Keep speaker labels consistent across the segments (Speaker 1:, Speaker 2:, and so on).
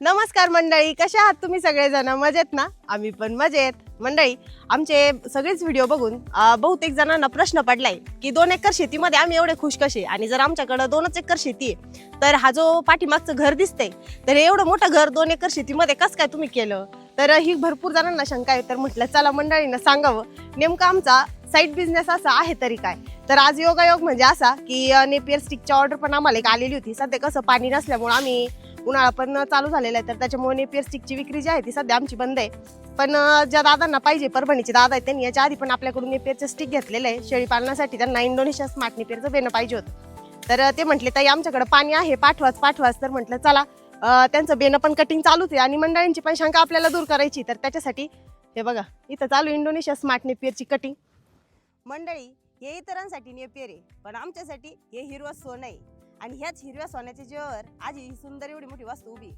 Speaker 1: नमस्कार मंडळी कशा आहात तुम्ही सगळेजण? मजेत ना? आम्ही पण मजेत. मंडळी आमचे सगळेच व्हिडिओ बघून बहुतेक जणांना प्रश्न पडलाय की दोन एकर शेतीमध्ये आम्ही एवढे खुश कसे? आणि जर आमच्याकडं दोनच एकर शेती आहे तर हा जो पाठीमागचं घर दिसतंय तर एवढं मोठं घर दोन एकर शेतीमध्ये कसं काय तुम्ही केलं? तर ही भरपूर जणांना शंका आहे तर म्हटलं चला मंडळीनं सांगावं. नेमकं आमचा साईड बिझनेस असा आहे तरी काय? तर आज योगायोग म्हणजे असा की नेपियर स्टिकची ऑर्डर पण आम्हाला एक आलेली होती. सध्या कसं पाणी नसल्यामुळे आम्ही उन्हाळा पण चालू झालेला आहे तर त्याच्यामुळे नेपियर स्टिकची विक्री जी आहे ती सध्या आमची बंद आहे. पण ज्या दादांना पाहिजे परभणीचे दादा आहेत त्यांनी याच्या आधी पण आपल्याकडून नेपियरचं स्टिक घेतलेलं आहे. शेळी पालनासाठी त्यांना इंडोनेशिया स्मार्ट नेपियरचं बेणं पाहिजे होतं. तर ते म्हटले ताई आमच्याकडे पाणी आहे पाठवाच पाठवाच. तर म्हटलं चला त्यांचं बेणं पण कटिंग चालूच आहे आणि मंडळींची पण शंका आपल्याला दूर करायची तर त्याच्यासाठी हे बघा इथं चालू इंडोनेशिया स्मार्ट नेपियरची कटिंग मंडळी हे इतरांसाठी नेपियर आहे पण आमच्यासाठी हे हिरवं सोनं आहे. आणि ह्याच हिरव्या सोन्याच्या जीवावर आज ही सुंदर एवढी मोठी वास्तू उभी.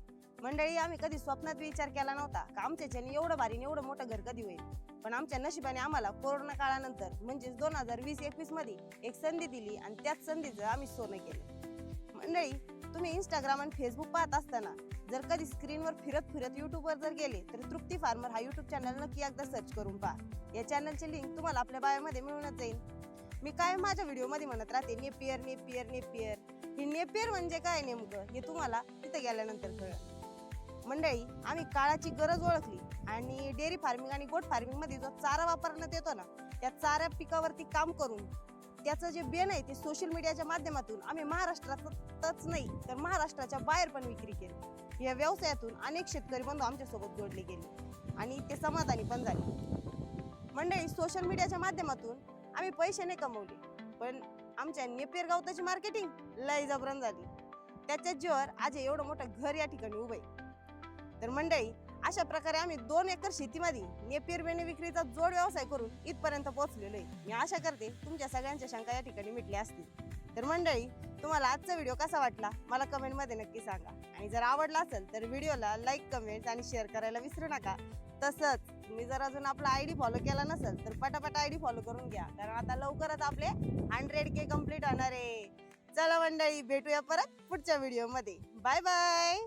Speaker 1: मंडळी आम्ही कधी स्वप्नात विचार केला नव्हता का आमच्याच्याने एवढं भारी आणि एवढं मोठं घर कधी होईल? पण आमच्या नशिबाने आम्हाला कोरोना काळानंतर म्हणजेच दोन हजार वीस एकवीसमध्ये एक संधी दिली आणि त्याच संधीचं आम्ही सोनं केलं. मंडळी तुम्ही इंस्टाग्राम आणि फेसबुक पाहत असताना जर कधी स्क्रीनवर फिरत फिरत युट्यूबवर जर गेले तर तृप्ती फार्मर हा युट्यूब चॅनल नक्की एकदा सर्च करून पहा. या चॅनलची लिंक तुम्हाला आपल्या बायोमध्ये मिळूनच जाईल. मी काय माझ्या व्हिडिओमध्ये म्हणत राहते नेपियर नेपियर नेपियर ही नेपेर म्हणजे काय नेमकं? हे तुम्हाला तिथे गेल्यानंतर कळलं. मंडळी आम्ही काळाची गरज ओळखली आणि डेअरी फार्मिंग आणि गोट फार्मिंगमध्ये जो चारा वापरण्यात येतो ना त्या चारा पिकावरती काम करून त्याचं जे बेन आहे ते सोशल मीडियाच्या माध्यमातून आम्ही महाराष्ट्रातच नाही तर महाराष्ट्राच्या बाहेर पण विक्री केली. या व्यवसायातून अनेक शेतकरी बंधू आमच्यासोबत जोडले गेले आणि ते समाधानी पण झाले. मंडळी सोशल मीडियाच्या माध्यमातून आम्ही पैसे नाही कमवले. पण आमच्या नेपेरगावताची मार्केटिंग लय जबरन झाली. त्याच्या जीवर आज एवढं मोठं घर या ठिकाणी उभं आहे. तर मंडळी अशा प्रकारे आम्ही दोन एकर शेतीमध्ये नेपियर बेणे विक्रीचा जोड व्यवसाय करून इथपर्यंत पोहोचलेलो आहे. मी आशा करते तुमच्या सगळ्यांच्या शंका या ठिकाणी मिटल्या असतील. तर मंडळी तुम्हाला आजचा व्हिडिओ कसा वाटला? मला कमेंटमध्ये नक्की सांगा. आणि जर आवडला असेल तर व्हिडिओला लाईक कमेंट आणि शेअर करायला विसरू नका. तसंच तुम्ही जर अजून आपला आय डी फॉलो केला नसेल तर पटापट आय डी फॉलो करून घ्या. कारण आता लवकरच आपले हंड्रेड के कंप्लीट होणार आहे. चला मंडळी भेटूया परत पुढच्या व्हिडिओमध्ये बाय बाय